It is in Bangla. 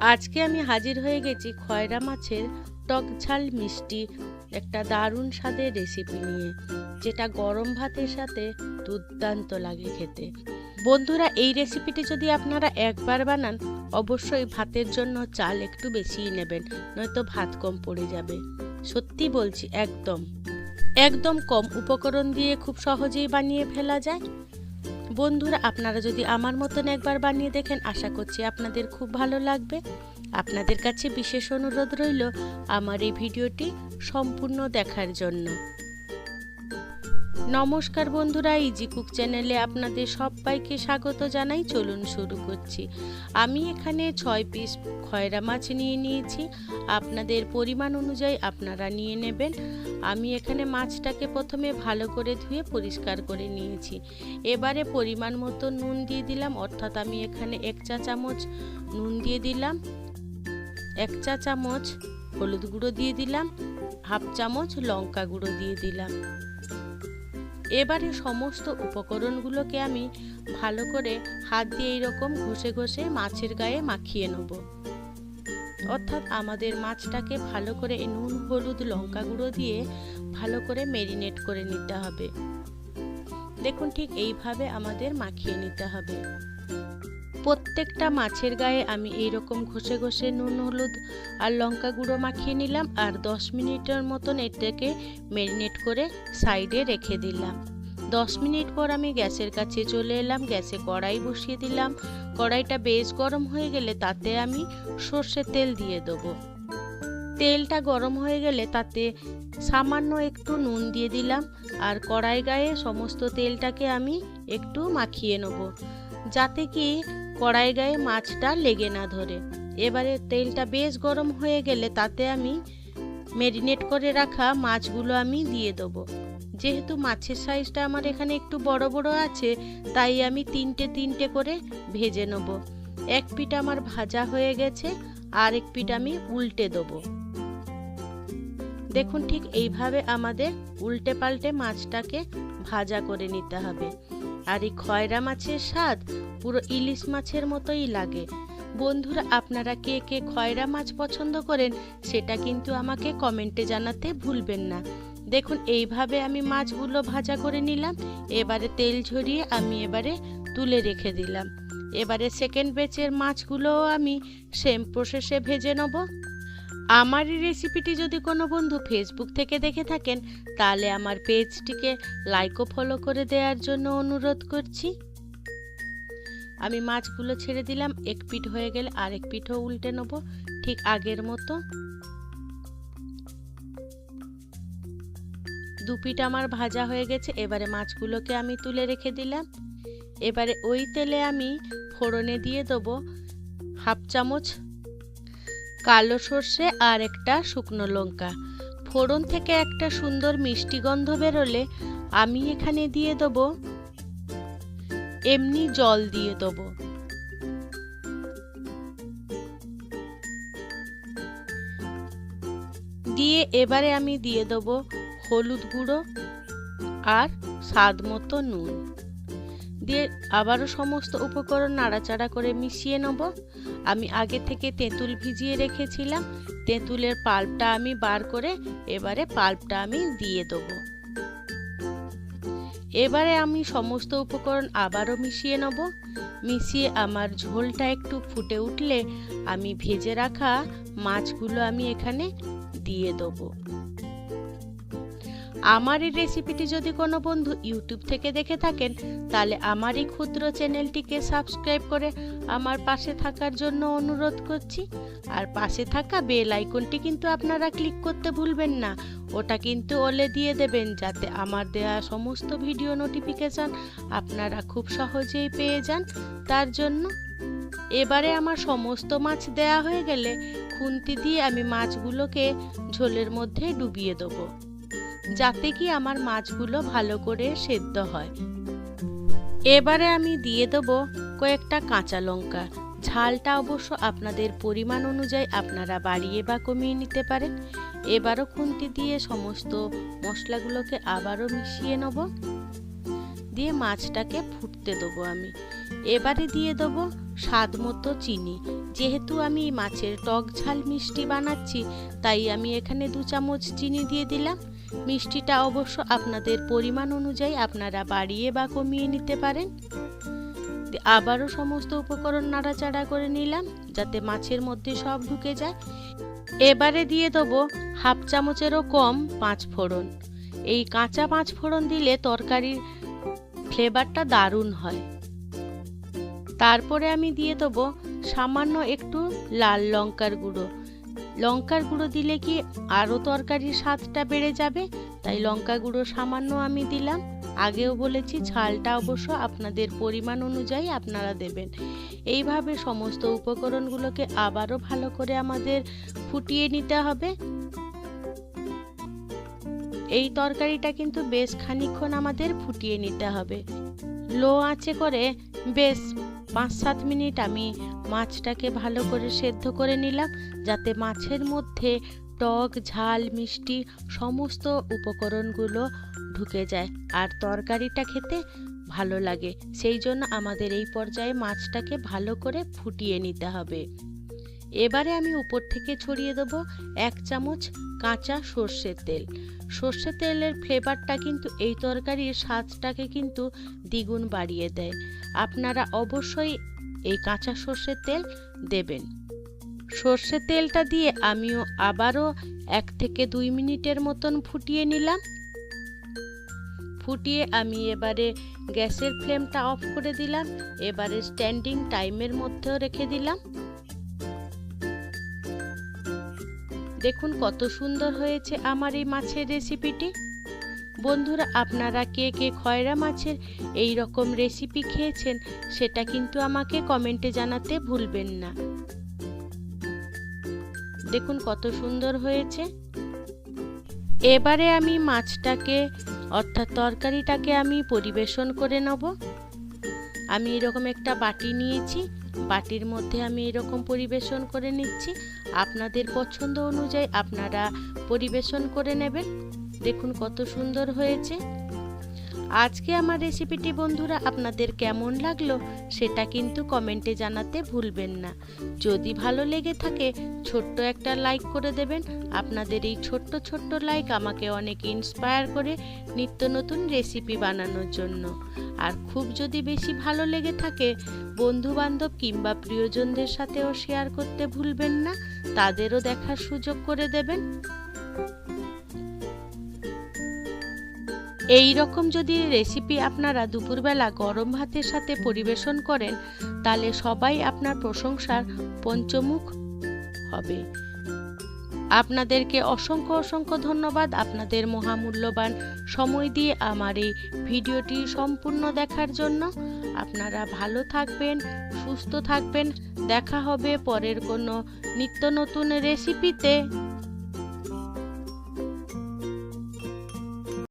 আজকে আমি হাজির হয়ে গেছি খয়রা মাছের টক ঝাল মিষ্টি, একটা দারুণ স্বাদের রেসিপি নিয়ে, যেটা গরম ভাতের সাথে দুর্দান্ত লাগে খেতে। বন্ধুরা, এই রেসিপিটি যদি আপনারা একবার বানান, অবশ্যই ভাতের জন্য চাল একটু বেশিই নেবেন, নয়তো ভাত কম পড়ে যাবে। সত্যি বলছি, একদম। একদম কম উপকরণ দিয়ে খুব সহজেই বানিয়ে ফেলা যায়। বন্ধুরা, আপনারা যদি আমার মতন একবার বানিয়ে দেখেন, আশা করছি আপনাদের খুব ভালো লাগবে। আপনাদের কাছে বিশেষ অনুরোধ রইল আমার এই ভিডিওটি সম্পূর্ণ দেখার জন্য। নমস্কার বন্ধুরা ইজি কুক চ্যানেলে আপনাদের সবাইকে স্বাগত জানাই। চলুন শুরু করছি। আমি এখানে ছয় পিস খয়রা মাছ নিয়ে নিয়েছি। আপনাদের পরিমাণ অনুযায়ী আপনারা নিয়ে নেবেন। আমি এখানে মাছটাকে প্রথমে ভালো করে ধুয়ে পরিষ্কার করে নিয়েছি। এবারে পরিমাণ মতো নুন দিয়ে দিলাম, অর্থাৎ আমি এখানে এক চা চামচ নুন দিয়ে দিলাম, এক চা চামচ হলুদ গুঁড়ো দিয়ে দিলাম, হাফ চামচ লঙ্কা গুঁড়ো দিয়ে দিলাম। এবারে সমস্ত উপকরণগুলোকে আমি ভালো করে হাত দিয়ে এইরকম ঘষে ঘষে মাছের গায়ে মাখিয়ে নেব। অর্থাৎ আমাদের মাছটাকে ভালো করে নুন, হলুদ, লঙ্কা গুঁড়ো দিয়ে ভালো করে মেরিনেট করে নিতে হবে। দেখুন ঠিক এইভাবে আমাদের মাখিয়ে নিতে হবে। প্রত্যেকটা মাছের গায়ে আমি এই রকম ঘষে ঘষে নুন, হলুদ আর লঙ্কা গুঁড়ো মাখিয়ে নিলাম আর দশ মিনিটের মতন এটাকে ম্যারিনেট করে সাইডে রেখে দিলাম। দশ মিনিট পর আমি গ্যাসের কাছে চলে এলাম, গ্যাসে কড়াই বসিয়ে দিলাম। কড়াইটা বেশ গরম হয়ে গেলে তাতে আমি সর্ষের তেল দিয়ে দেবো। তেলটা গরম হয়ে গেলে তাতে সামান্য একটু নুন দিয়ে দিলাম আর কড়াই গায়ে সমস্ত তেলটাকে আমি একটু মাখিয়ে নেব। যাতে কি কড়াই গায়ে মাছটা লেগে না ধরে। এবারে তেলটা বেশ গরম হয়ে গেলে তাতে আমি মেরিনেট করে রাখা মাছগুলো আমি দিয়ে দেবো। যেহেতু মাছের সাইজটা আমার এখানে একটু বড় বড় আছে, তাই আমি তিনটে তিনটে করে ভেজে নেব। এক পিঠ আমার ভাজা হয়ে গেছে আর এক পিঠ আমি উল্টে দেবো। দেখুন ঠিক এইভাবে আমাদের উল্টে পাল্টে মাছটাকে ভাজা করে নিতে হবে। আর এই খয়রা মাছের স্বাদ পুরো ইলিশ মাছের মতোই লাগে। বন্ধুরা, আপনারা কে কে খয়রা মাছ পছন্দ করেন সেটা কিন্তু আমাকে কমেন্টে জানাতে ভুলবেন না। দেখুন, এইভাবে আমি মাছগুলো ভাজা করে নিলাম, এবারে তেল ঝরিয়ে আমি এবারে তুলে রেখে দিলাম। এবারে সেকেন্ড বেচের মাছগুলোও আমি সেম প্রসেসে ভেজে নেব। আমার এই রেসিপিটি যদি কোনো বন্ধু ফেসবুক থেকে দেখে থাকেন, তাহলে আমার পেজটিকে লাইক ও ফলো করে দেওয়ার জন্য অনুরোধ করছি। আমি মাছগুলো ছেড়ে দিলাম, এক পিঠ হয়ে গেলে আরেক পিঠও উল্টে নেব, ঠিক আগের মতো। দু পিঠ আমার ভাজা হয়ে গেছে, এবারে মাছগুলোকে আমি তুলে রেখে দিলাম। এবারে ওই তেলে আমি ফোড়নে দিয়ে দেবো হাফ চামচ কালো সর্ষে আর একটা শুকনো লঙ্কা। ফোড়ন থেকে একটা সুন্দর মিষ্টি গন্ধ বেরোলে আমি এখানে দিয়ে দেবো, এমনি জল দিয়ে দেবো। দিয়ে এবারে আমি দিয়ে দেবো হলুদ গুঁড়ো আর স্বাদ মতো নুন। দিয়ে আবারও সমস্ত উপকরণ নাড়াচাড়া করে মিশিয়ে নেব। আমি আগে থেকে তেঁতুল ভিজিয়ে রেখেছিলাম। তেঁতুলের পাল্পটা আমি বার করে এবারে পাল্পটা আমি দিয়ে দেবো। এবারে আমি সমস্ত উপকরণ আবারও মিশিয়ে নেব। মিশিয়ে আমার ঝোলটা একটু ফুটে উঠলে আমি ভেজে রাখা মাছগুলো আমি এখানে দিয়ে দেবো। আমার এই রেসিপিটি যদি কোনো বন্ধু ইউটিউব থেকে দেখে থাকেন, তাহলে আমার এই ক্ষুদ্র চ্যানেলটিকে সাবস্ক্রাইব করে আমার পাশে থাকার জন্য অনুরোধ করছি। আর পাশে থাকা বেল আইকনটি কিন্তু আপনারা ক্লিক করতে ভুলবেন না। ওটা কিন্তু ওলে দিয়ে দেবেন যাতে আমার দেওয়া সমস্ত ভিডিও নোটিফিকেশান আপনারা খুব সহজেই পেয়ে যান। তার জন্য এবারে আমার সমস্ত মাছ দেয়া হয়ে গেলে খুন্তি দিয়ে আমি মাছগুলোকে ঝোলের মধ্যে ডুবিয়ে দেবো। যাতে কি আমার মাছগুলো ভালো করে সেদ্ধ হয়। এবারে আমি দিয়ে দেবো কয়েকটা কাঁচা লঙ্কা। ঝালটা অবশ্য আপনাদের পরিমাণ অনুযায়ী আপনারা বাড়িয়ে বা কমিয়ে নিতে পারেন। এবারও খুন্তি দিয়ে সমস্ত মশলাগুলোকে আবারও মিশিয়ে নেব। দিয়ে মাছটাকে ফুটতে দেবো আমি। এবারে দিয়ে দেবো স্বাদ মতো চিনি। যেহেতু আমি মাছের টক ঝাল মিষ্টি বানাচ্ছি, তাই আমি এখানে দু চামচ চিনি দিয়ে দিলাম। মিষ্টিটা অবশ্য আপনাদের পরিমাণ অনুযায়ী আপনারা বাড়িয়ে বা কমিয়ে নিতে পারেন। আবারও সমস্ত উপকরণ নাড়াচাড়া করে নিলাম, যাতে মাছের মধ্যে সব ঢুকে যায়। এবারে দিয়ে দেবো হাফ চামচেরও কম পাঁচ ফোড়ন। এই কাঁচা পাঁচ ফোড়ন দিলে তরকারির ফ্লেভারটা দারুণ হয়। তারপরে আমি দিয়ে দেবো সামান্য একটু লাল লঙ্কার গুঁড়ো। লঙ্কার গুঁড়ো দিলে কি আরও তরকারির স্বাদটা বেড়ে যাবে? তাই লঙ্কা গুঁড়ো সামান্য আমি দিলাম। আগেও বলেছি, ঝালটা অবশ্য আপনাদের পরিমাণ অনুযায়ী আপনারা দেবেন। এইভাবে সমস্ত উপকরণগুলোকে আবারও ভালো করে আমাদের ফুটিয়ে নিতে হবে। এই তরকারিটা কিন্তু বেশ খানিক্ষণ আমাদের ফুটিয়ে নিতে হবে। লো আঁচে করে বেশ পাঁচ সাত মিনিট আমি মাছটাকে ভালো করে সেদ্ধ করে নিলাম, যাতে মাছের মধ্যে টক, ঝাল, মিষ্টি সমস্ত উপকরণগুলো ঢুকে যায়। আর তরকারিটা খেতে ভালো লাগে, সেই জন্য আমাদের এই পর্যায়ে মাছটাকে ভালো করে ফুটিয়ে নিতে হবে। এবারে আমি উপর থেকে ছড়িয়ে দেবো এক চামচ কাঁচা সর্ষের তেল। সর্ষের তেলের ফ্লেভারটা কিন্তু এই তরকারির স্বাদটাকে কিন্তু দ্বিগুণ বাড়িয়ে দেয়। আপনারা অবশ্যই এই কাঁচা সর্ষের তেল দেবেন। সর্ষের তেলটা দিয়ে আমিও আবারও এক থেকে দুই মিনিটের মতন ফুটিয়ে নিলাম। ফুটিয়ে আমি এবারে গ্যাসের ফ্লেমটা অফ করে দিলাম। এবারে স্ট্যান্ডিং টাইমের মধ্যেও রেখে দিলাম। দেখুন কত সুন্দর হয়েছে আমার এই মাছের রেসিপিটি। বন্ধুরা, আপনারা কে কে খয়রা মাছের এই রকম রেসিপি খেয়েছেন সেটা কিন্তু আমাকে কমেন্টে জানাতে ভুলবেন না। দেখুন কত সুন্দর হয়েছে। এবারে আমি মাছটাকে, অর্থাৎ তরকারিটাকে আমি পরিবেশন করে নেব। আমি এরকম একটা বাটি নিয়েছি বাটির মধ্যে আমি এরকম পরিবেশন করে নিচ্ছি। আপনাদের পছন্দ অনুযায়ী আপনারা পরিবেশন করে নেবেন। দেখুন কত সুন্দর হয়েছে। আজকে আমার রেসিপিটি বন্ধুরা আপনাদের কেমন লাগল সেটা কিন্তু কমেন্টে জানাতে ভুলবেন না। যদি ভালো লেগে থাকে, ছোট্ট একটা লাইক করে দেবেন। আপনাদের এই ছোট্ট ছোট্ট লাইক আমাকে অনেক ইন্সপায়ার করে নিত্য নতুন রেসিপি বানানোর জন্য। আর খুব যদি বেশি ভালো লেগে থাকে বন্ধু বান্ধব কিংবা প্রিয়জনদের সাথেও শেয়ার করতে ভুলবেন না, তাদেরও দেখার সুযোগ করে দেবেন। এই রকম যদি রেসিপি আপনারা দুপুরবেলা গরম ভাতের সাথে পরিবেশন করেন, তাহলে সবাই আপনার প্রশংসার পঞ্চমুখ হবে। আপনাদেরকে অসংখ্য অসংখ্য ধন্যবাদ। আপনাদের মহামূল্যবান সময় দিয়ে আমার এই ভিডিওটি সম্পূর্ণ দেখার জন্য। আপনারা ভালো থাকবেন, সুস্থ থাকবেন। দেখা হবে পরের কোনো নিত্য নতুন রেসিপিতে